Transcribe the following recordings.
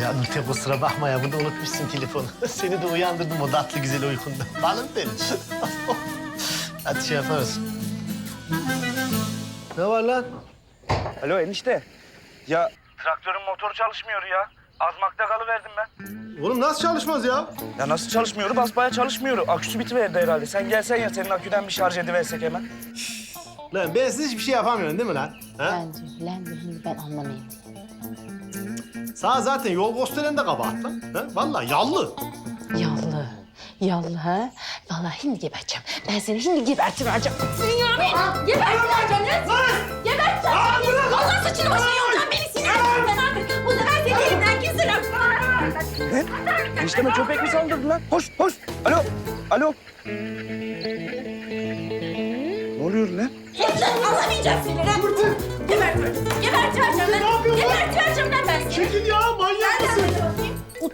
Ya Nurten kusura bakma ya burada unutmuşsun telefonu. Seni de uyandırdım o tatlı güzel uykunda. Balım benim. Hadi şey yaparız. Ne var lan? Alo enişte. Ya traktörün motoru çalışmıyor ya. Azmakta kalıverdim ben. Oğlum nasıl çalışmaz ya? Ya nasıl çalışmıyor? Basbaya çalışmıyor. Aküsü bitiverdi herhalde. Sen gelsen ya senin aküden bir şarj ediversek hemen. Lan ben siz hiçbir şey yapamıyorum değil mi lan? Ha? Bence şimdi ben anlamayayım. Sağ zaten yol gösteren de kabahat lan. Ha? Vallahi yallı. Yallı. Yallı ha? Vallahi şimdi geberteceğim. Ben seni şimdi gebertivereceğim. Seni ya beni. Gebertivereceğim lan. Geberteceğim. Vallahi saçını başını yolacağım. Beni sinirlendirme artık. Bu sefer seni elimden keserim. Ne? Enişteme köpek mi saldırdı lan? Hoş, hoş. Alo, alo. Ne oluyor lan? Anlamayacağım seni lan. Gebertivereceğim.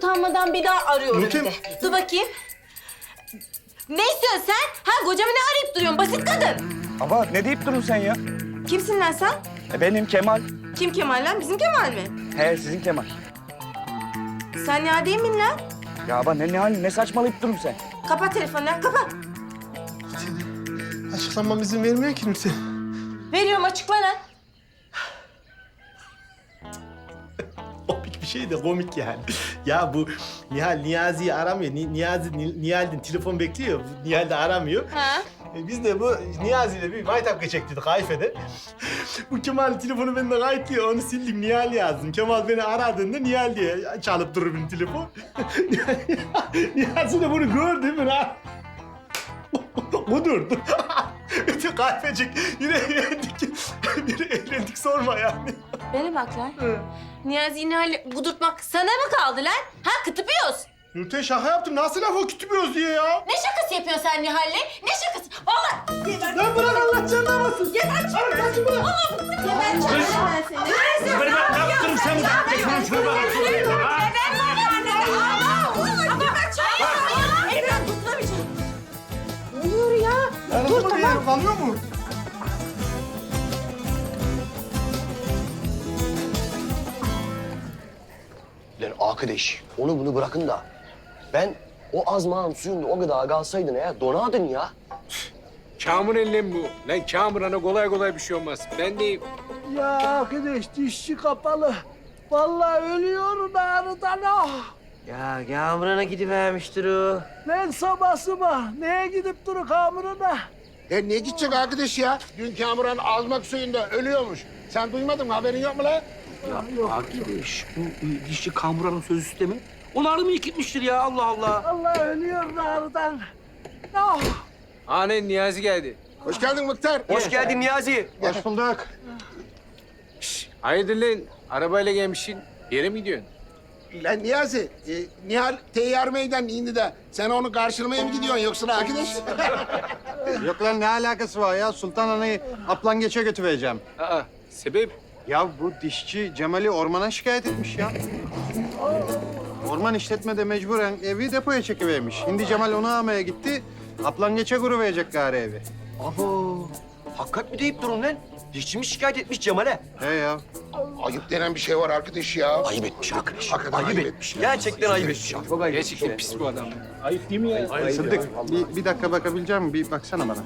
Utanmadan bir daha arıyorum Nurten. bir de. Dur bakayım. Ne istiyorsun sen? Ha kocamı ne arayıp duruyorsun basit kadın? Baba ne deyip durun sen ya? Kimsin lan sen? E, benim Kemal. Kim Kemal lan? Bizim Kemal mi? He sizin Kemal. Sen ya değil min lan? Ya baba ne, ne hali ne saçmalayıp durun sen? Kapat telefonu lan, kapat. Açıklanmam izin vermiyor ki Nurten. Veriyorum açıkla lan. Komik bir şey de komik yani. Ya bu Nihal Niyazi'yi aramıyor. Ni- Niyazi Ni- Nihal'den telefon bekliyor. Nihal de aramıyor. Ha? E, Biz de bu Niyazi ile bir maytap geçecektik Kayfe'de. bu Kemal telefonu benden kayıtlıyor. Onu sildim Nihal yazdım. Kemal beni aradığında Nihal diye çalıp durur benim telefon. Niyazi de bunu gördü mü lan? Kudurdu. Bütün kahvecik yine eğlendik. Bir eğlendik sorma yani. Bana bak lan. Niyazi Nihal'i kudurtmak sana mı kaldı lan? Ha kıtıpıyoruz. Nurten şaka yaptım. Nasıl laf o kütübüyoruz diye ya? Ne şakası yapıyorsun sen Nihal'le? Ne şakası? Vallahi geber. Lan bırak Allah canını almasın. Geber. Arkadaşı bırak. Geberteceğim ben seni. Beni bak, ne yaptın sen bu dakika? Şuna şuna bak. Dur tamam. Kalıyor mu? Lan arkadaş onu bunu bırakın da ben o azmağın suyunda o kadar kalsaydın eğer donardın ya. Kamur ellen bu. Lan Kamur'a kolay kolay bir şey olmaz. Ben de Ya arkadaş dişçi kapalı. Vallahi ölüyorum ağrıdan ah. Ya Kamuran'a gidivermiştir o. Lan sabah sabah neye gidip duru kamuruna? Ya niye gidecek arkadaş ya? Dün Kamuran azmak suyunda ölüyormuş. Sen duymadın mı? Haberin yok mu lan? Arkadaş bu e, dişçi Kamuran'ın sözüsü de mi? Onu arı mı yıkıtmıştır ya Allah Allah. Allah ölüyorum ağrıdan. Ah. anen Niyazi geldi. Hoş geldin Muhtar. Hoş geldin Niyazi. Hoş bulduk. Hayırdır lan? Arabayla gelmişsin. Yere mi gidiyorsun? Lan Niyazi, e, Nihal teyyar meydan indi de sen onu karşılamaya mı gidiyorsun yoksa arkadaş? Yok lan ne alakası var ya? Sultan Ana'yı aplan geçe götüreceğim. Aa, sebep? Ya bu dişçi Cemal'i ormana şikayet etmiş ya. Orman işletmede mecburen evi depoya çekivermiş. Şimdi Cemal onu almaya gitti. Aplan geçe verecek gari evi. Aho. Hakikat mi deyip durun lan? Dişçi mi şikayet etmiş Cemal'e? He ya. ayıp denen bir şey var arkadaş ya. Ayıp etmiş arkadaş. Hakikaten ayıp, etmiş. ya. Gerçekten ayıp etmiş. Çok ayıp Gerçekten pis bu adam. Ayıp değil mi ya? Sıddık bir, bir dakika bakabilecek misin? Bir baksana bana.